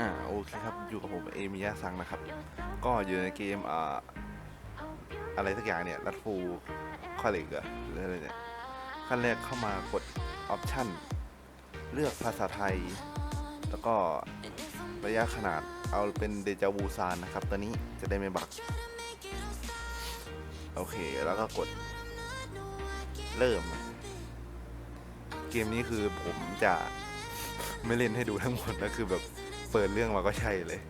อ่าโอเคครับอยู่กับผมเอมิยาซังนะครับ ก็อยู่ในเกมอ่าอะไรสักอย่างเนี่ยรัดฟูคอลเลกเหรอหรืออะไรเนี่ยขั้นแรกเข้ามากดออปชั่นเลือกภาษาไทย แล้วก็ระยะขนาดเอาเป็นเดจาวูซานนะครับตอนนี้จะได้ไม่บักโอเคแล้วก็กดเริ่ม เกมนี้คือผมจะไม่เล่นให้ดูทั้งหมดนะคือแบบ เปิดเรื่องมาก็ใช่เลย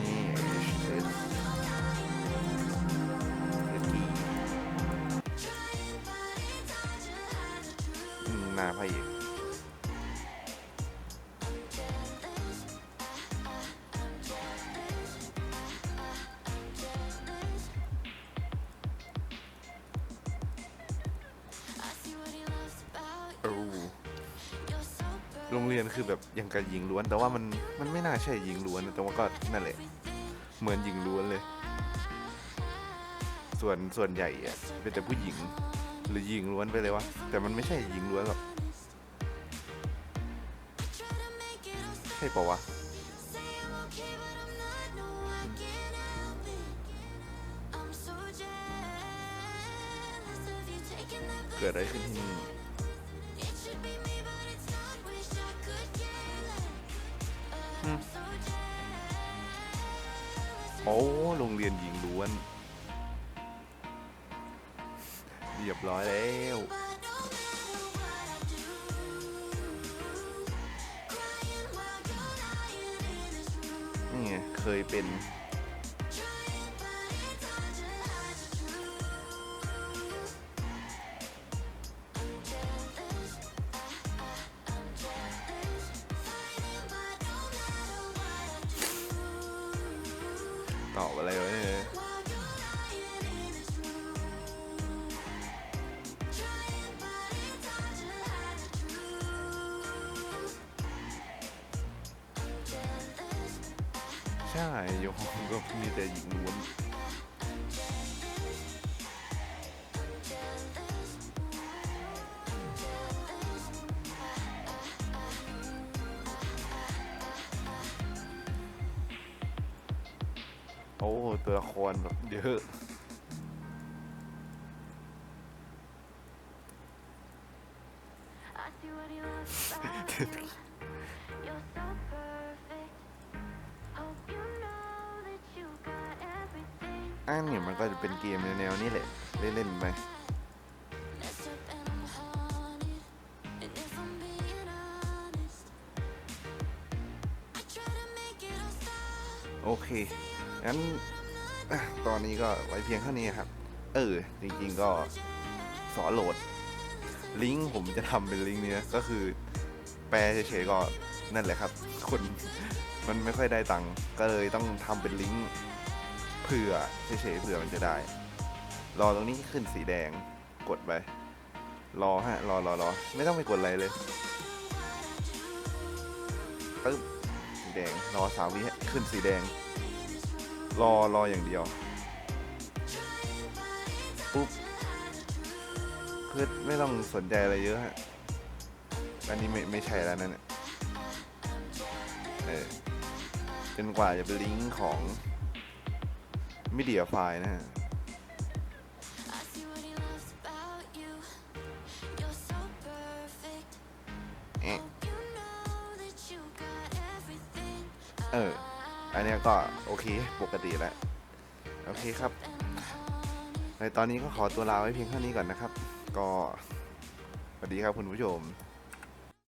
นี่ HS อืมหน้าพระเอก โรงเรียนคือแบบยังกับหญิงล้วน แต่ว่ามันมันไม่น่าใช่หญิงล้วนนะแต่ว่าก็นั่นแหละ เหมือนหญิงล้วนเลย ส่วนส่วนใหญ่อะเป็นแต่ผู้หญิง หรือหญิงล้วนไปเลยวะแต่มันไม่ใช่หญิงล้วนหรอกใช่ปะวะเกิดอะไรขึ้นที่นี่ อ้โรงเรียนหญิงล้วน เรียบร้อยแล้ว นี่ไงเคยเป็น ช่โยมก็มีแต่หญิงล้วนโอ้ตัวละครแบบเยอะ อันนี้มันก็จะเป็นเกมแนวๆนี้แหละ เล่นๆไปโอเค งั้นตอนนี้ก็ไว้เพียงเท่านี้ครับ เออ จริงๆก็สอนโหลด ลิงก์ผมจะทำเป็นลิงก์เนี้ยก็คือ แปลเฉยๆก็นั่นแหละครับ คนมันไม่ค่อยได้ตังค์ก็เลยต้องทำเป็นลิงก์ เผื่อเฉยๆเผื่อมันจะได้ รอตรงนี้ขึ้นสีแดงกดไป รอฮะ รอรอรอไม่ต้องไปกดอะไรเลยปึ๊บสีแดงรอสามวิฮะขึ้นสีแดง รอรออย่างเดียวปุ๊บเพื่อไม่ต้องสนใจอะไรเยอะฮะอันนี้ไม่ไม่ใช่แล้วนั่นน่ะเออจนกว่าจะเป็นลิงก์ของ มิเดียไฟล์นะฮะเอ๊ะเอออันเนี้ยก็โอเคปกติแล้ว โอเคครับ ในตอนนี้ก็ขอตัวลาไว้เพียงเท่านี้ก่อนนะครับ ก็สวัสดีครับคุณผู้ชม